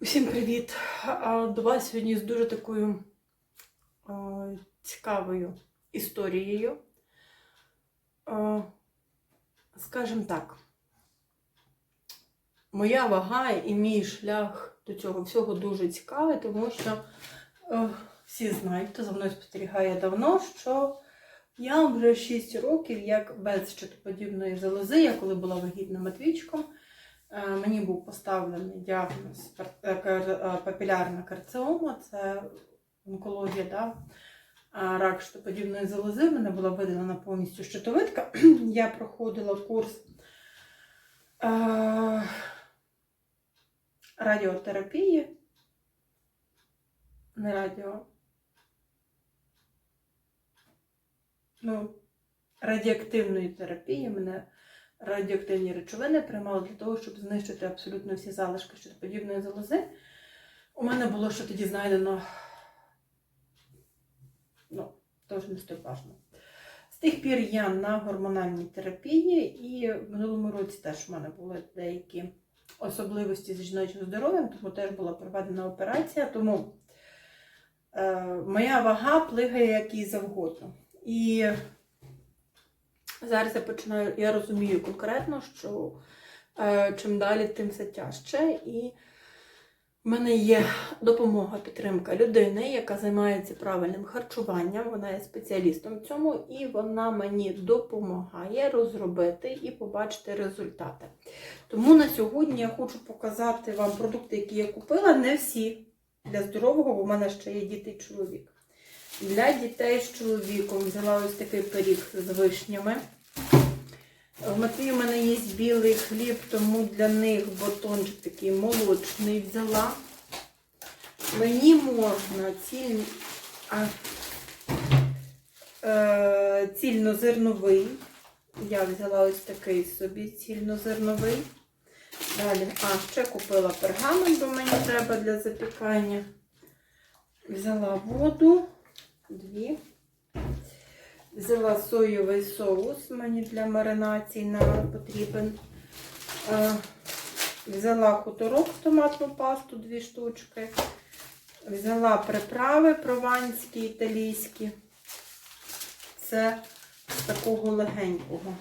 Усім привіт! До вас сьогодні з дуже такою цікавою історією. Скажімо так, моя вага і мій шлях до цього всього дуже цікавий, тому що е, всі знають, хто за мною спостерігає давно, що я вже 6 років як без щитоподібної залози, я коли була вагітна Матвійчиком, е, мені був поставлений діагноз е, е, папілярна карціома, це онкологія, да? рак щитоподібної залози. Мене була видалена повністю щитовидка. Я проходила курс е, радіотерапії. Не радіо. Ну, радіоактивної терапії. Мене радіоактивні речовини приймали для того, щоб знищити абсолютно всі залишки щитоподібної залози. У мене було що тоді знайдено, ну, теж не столь важно. З тих пір я на гормональній терапії, і в минулому році теж в мене були деякі особливості з жіночим здоров'ям, тому теж була проведена операція. Тому е, моя вага плигає як і завгодно. І зараз я починаю, я розумію конкретно, що е, чим далі, тим все тяжче. І в мене є допомога, підтримка людини, яка займається правильним харчуванням. Вона є спеціалістом в цьому, і вона мені допомагає розробити і побачити результати. Тому на сьогодні я хочу показати вам продукти, які я купила. Не всі для здорового, в мене ще є діти і чоловік. Для дітей з чоловіком взяла ось такий пиріг з вишнями. В Матвії в мене є білий хліб, тому для них батончик такий молочний взяла. Мені можна ціль... а, е, цільнозерновий. Я взяла ось такий собі цільнозерновий. Далі, а, ще купила пергамент, бо мені треба для запікання. Взяла воду, дві. Взяла соєвий соус, мені для маринації на потрібен. Е, Взяла хуторок томатну пасту, дві штучки. Взяла приправи прованські, італійські. Це з такого легенького.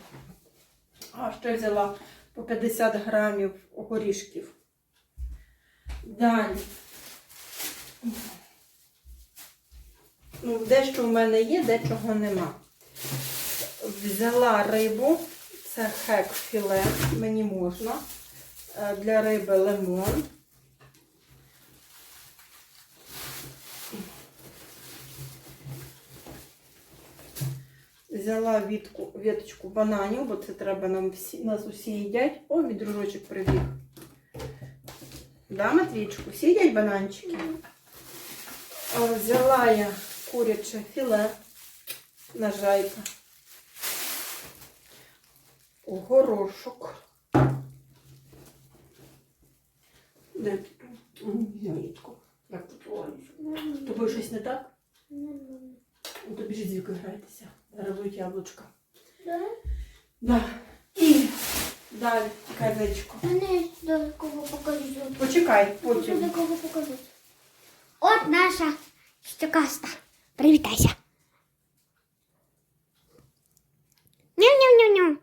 А ще взяла по 50 грамів горішків. Далі. Ну, дещо в мене є, дечого нема. Взяла рибу, це хек філе, мені можна. Е, Для риби лимон. Взяла вітку, віточку бананів, бо це треба нам всі, нас усі їдять. О, мій дружочок прибіг. Да, Матвійчику, всі їдять бананчики? Взяла я куряче філе на жайка. Горошок. Де? Змітку. Як тут? Тобою щось не так? Ну, То біжіть з вікою грайтеся. Зараз яблучка. Да. І далі, зайчику. Мене до кого покажу. Почекай, До кого покажу. От наша щокаста. Привітайся. Ням-ням-ням-ням.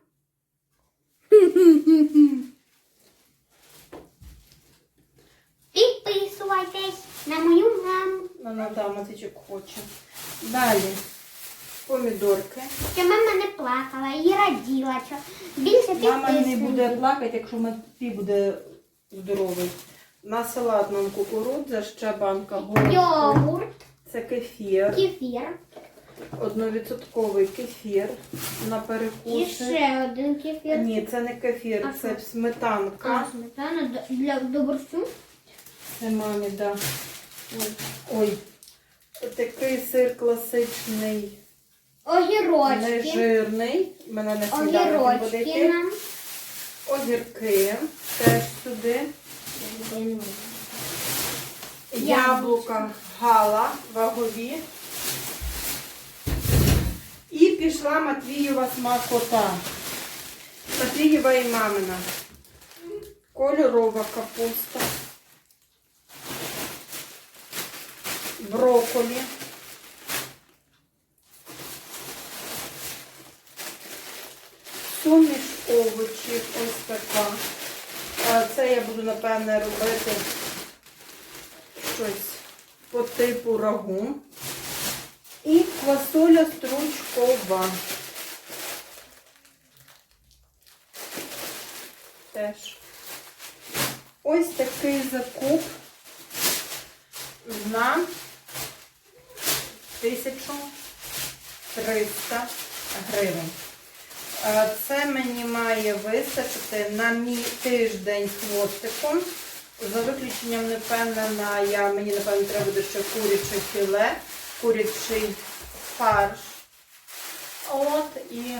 Підписуйтесь на мою маму. Вона да, Матвійчик хоче. Далі. Помідорки. Що мама не плакала і раділа, що більше Мама не буде плакати, якщо Матвій буде здоровий. На салат нам кукурудза, ще банка. Йогурт, Це кефір. кефір. Одновідсотковий кефір на І ще один кефір. Ні, це не кефір, А це що? сметанка. А, сметана до- для до борщу. Це мамі, да. Ой. Ой. Такий сир класичний, Огірочки. нежирний. Мене на сніданок буде Огірочки йти. нам. Огірки теж сюди. Яблука, гала, вагові. І пішла Матвієва смакота. Матвієва і мамина. кольорова капуста, брокколі, суміш овочів, ось така. Це я буду, напевне, робити щось по типу рагу. І квасоля стручкова. Теж. Ось такий закуп на 1300 гривень. Е, Це мені має вистачити на мій тиждень хвостиком. За виключенням, напевно, на я, мені, напевно, треба буде ще куряче філе, курячий фарш. От і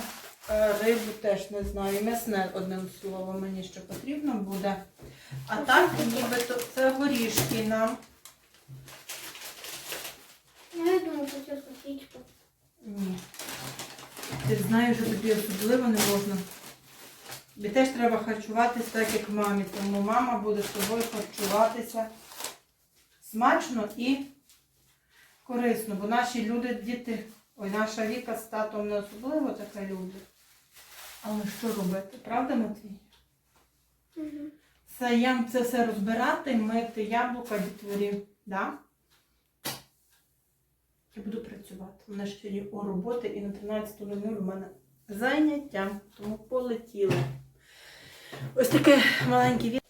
е, рибу теж не знаю. М'ясне, одним словом, мені ще потрібно буде. А так, нібито це горішки нам. Ну, я думаю, що це косичка. Ні. Ти знаєш, що тобі особливо не можна. Тобі теж треба харчуватися так, як мамі. Тому мама буде з тобою харчуватися смачно і корисно. Бо наші люди, діти, ой, наша Віка з татом не особливо таке любить. Але що робити? Правда, Матвій? Угу. Це ям це все розбирати, мити яблука дітворі. Да? Я буду працювати. У мене ж сьогодні у роботи і на 13.00 у мене заняття, тому полетіли. Ось таке маленьке відео.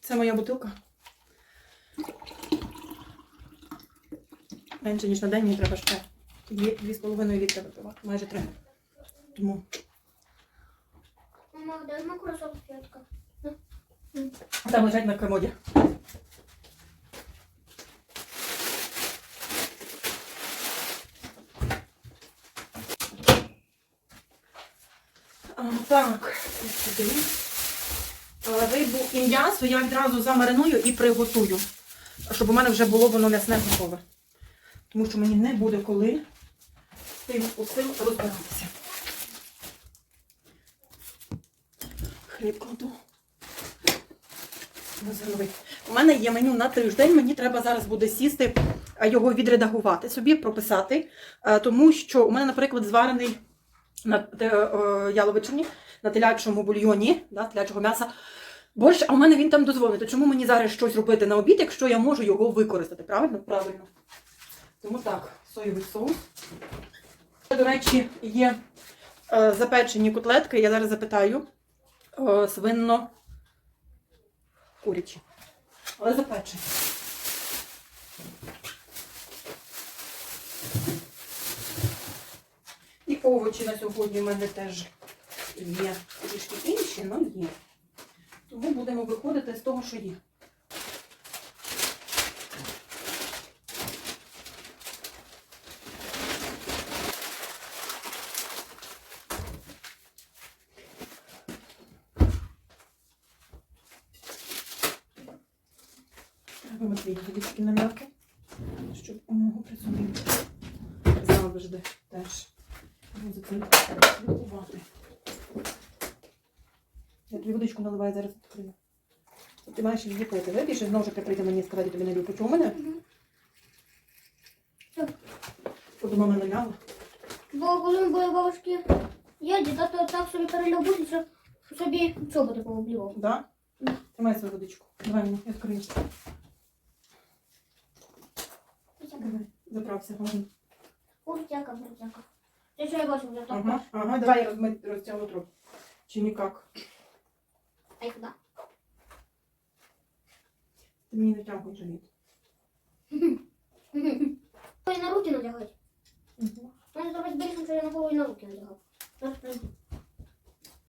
Це моя бутилка. Менше, ніж на день мені треба ще дві, дві з половиною літри випивати, майже три. Тому Мама, дай на кросовки п'ятка. там лежать на комоді. А, так, сюди. Рибу і м'ясо я відразу замариную і приготую, щоб у мене вже було воно м'ясне готове. Тому що мені не буде коли з тим усім розбиратися. Хліб кладу. У мене є меню на тиждень. Мені треба зараз буде сісти, а його відредагувати собі, прописати. Е, Тому що у мене, наприклад, зварений на е, яловичині, на телячому бульйоні, да, телячого м'яса. Борщ, а у мене він там дозволений. То чому мені зараз щось робити на обід, якщо я можу його використати? Правильно? Правильно. Тому так, соєвий соус. До речі, є е, запечені котлетки. Я зараз запитаю е, свинно курячі. Але запечені. Овочі на сьогодні в мене теж є трішки інші, але є. Тому будемо виходити з того, що є. Треба водички наляти, щоб у нього собі завжди теж музика слідкувати. Я тобі водичку наливаю зараз відкрию. Ти маєш її пити. Вип'єш і знову ж таки прийти мені сказати тобі не люблю. Чому мене? От мама наляла. Бо коли були бабушки, я діда так собі перелив що собі чоботи пооблівав. Да? Мгм. Тримай свою водичку. Давай мені, я відкрию. Давай, заправся, гарно. Куртяка, куртяка. Це що я бачу вже так. Ага, ага, давай я розми... розтягну труп. Чи ніяк? А й куди? Ти мені натягуй живіт. Ой, на руки надягати. Угу. Мене зробити більше, що я на голову і на руки надягав.